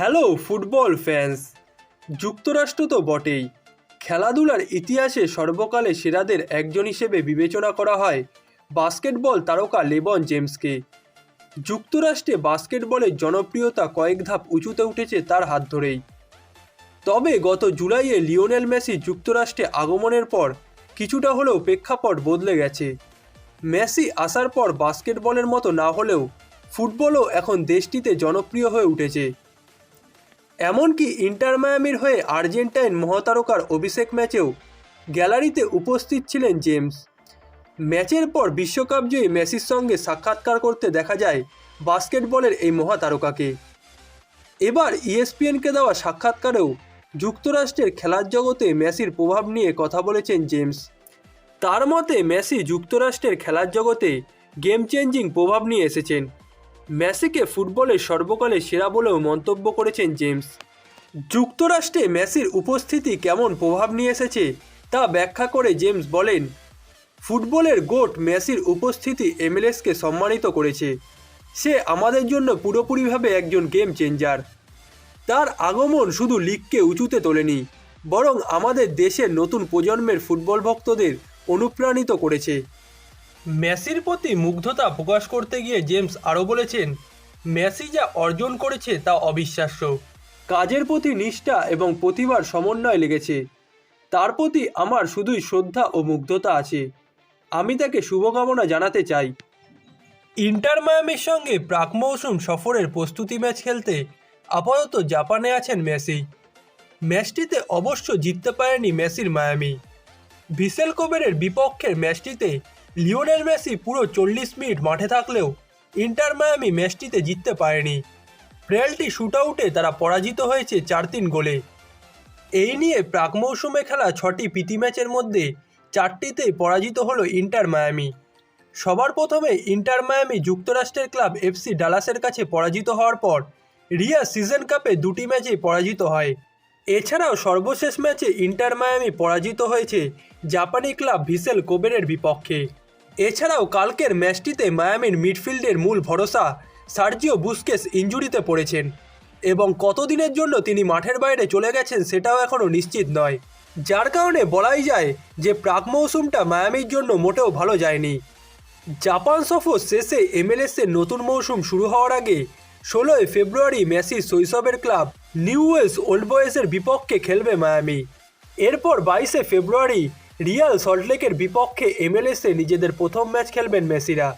Hello, football fans. যুক্তরাষ্ট্র তো বটেই। খেলাধুলার ইতিহাসে সর্বকালে সেরাদের একজন হিসেবে বিবেচনা করা হয়, বাস্কেটবল তারকা লেবন জেমসকে। যুক্তরাষ্ট্রে বাস্কেটবলের জনপ্রিয়তা কয়েক ধাপ উঁচুতে উঠেছে তার হাত ধরেই। তবে গত জুলাইয়ে লিওনেল মেসি যুক্তরাষ্ট্রে আগমনের পর কিছুটা হলেও প্রেক্ষাপট বদলে গেছে। মেসি আসার পর বাস্কেটবলের মতো না হলেও ফুটবলও এখন দেশটিতে জনপ্রিয় হয়ে উঠেছে। এমনকি ইন্টার মায়ামির হয়ে আর্জেন্টাইন মহাতারকার অভিষেক ম্যাচেও গ্যালারিতে উপস্থিত ছিলেন জেমস। ম্যাচের পর বিশ্বকাপ জয়ী মেসির সঙ্গে সাক্ষাৎকার করতে দেখা যায় বাস্কেটবলের এই মহাতারকাকে। এবার ইএসপিএনকে দেওয়া সাক্ষাৎকারেও যুক্তরাষ্ট্রের খেলার জগতে মেসির প্রভাব নিয়ে কথা বলেছেন জেমস। তার মতে, মেসি যুক্তরাষ্ট্রের খেলার জগতে গেম চেঞ্জিং প্রভাব নিয়ে এসেছেন। মেসিকে ফুটবলের সর্বকালে সেরা বলেও মন্তব্য করেছেন জেমস। যুক্তরাষ্ট্রে মেসির উপস্থিতি কেমন প্রভাব নিয়ে এসেছে তা ব্যাখ্যা করে জেমস বলেন, ফুটবলের গোট মেসির উপস্থিতি এমএলএসকে সম্মানিত করেছে। সে আমাদের জন্য পুরোপুরিভাবে একজন গেম চেঞ্জার। তার আগমন শুধু লিগকে উঁচুতে তোলেনি, বরং আমাদের দেশের নতুন প্রজন্মের ফুটবল ভক্তদের অনুপ্রাণিত করেছে। মেসির প্রতি মুগ্ধতা প্রকাশ করতে গিয়ে জেমস আরও বলেছেন মেসি যা অর্জন করেছে তা অবিশ্বাস্য। কাজের প্রতি নিষ্ঠা এবং প্রতিভার সমন্বয় লেগেছে। তার প্রতি আমার শুধুই শ্রদ্ধা ও মুগ্ধতা আছে। আমি তাকে শুভকামনা জানাতে চাই। ইন্টার মায়ামির সঙ্গে প্রাক মৌসুম সফরের প্রস্তুতি ম্যাচ খেলতে আপাতত জাপানে আছেন মেসি। ম্যাচটিতে অবশ্য জিততে পারেনি মেসির মায়ামি। ভিসেল কোবেরের বিপক্ষের ম্যাচটিতে লিওনেল মেসি পুরো চল্লিশ মিনিট মাঠে থাকলেও ইন্টার মায়ামি ম্যাচটিতে জিততে পারেনি। পেনাল্টি শুটআউটে তারা পরাজিত হয়েছে চার তিন গোলে। এই নিয়ে প্রাক মৌসুমে খেলা ছটি প্রীতি ম্যাচের মধ্যে চারটিতেই পরাজিত হলো ইন্টার মায়ামি। সবার প্রথমে ইন্টার মায়ামি যুক্তরাষ্ট্রের ক্লাব এফসি ডালাসের কাছে পরাজিত হওয়ার পর রিয়া সিজন কাপে দুটি ম্যাচেই পরাজিত হয়। এছাড়াও সর্বশেষ ম্যাচে ইন্টার মায়ামি পরাজিত হয়েছে জাপানি ক্লাব ভিসেল কোবেরের বিপক্ষে। এছাড়াও কালকের ম্যাচটিতে মায়ামির মিডফিল্ডের মূল ভরসা সার্জিও বুস্কেস ইঞ্জুরিতে পড়েছেন এবং কতদিনের জন্য তিনি মাঠের বাইরে চলে গেছেন সেটাও এখনও নিশ্চিত নয়। যার কারণে বলাই যায় যে প্রাক মৌসুমটা মায়ামির জন্য মোটেও ভালো যায়নি। জাপান সফর শেষে এমএলএসের নতুন মৌসুম শুরু হওয়ার আগে ষোলোই ফেব্রুয়ারি মেসির শৈশবের ক্লাব নিউ ওয়েলস ওল্ড বয়েসের বিপক্ষে খেলবে মায়ামি। এরপর বাইশে ফেব্রুয়ারি রিয়াল সল্টলেকের বিপক্ষে এমএলএসে নিজেদের প্রথম ম্যাচ খেলবেন মেসিরা।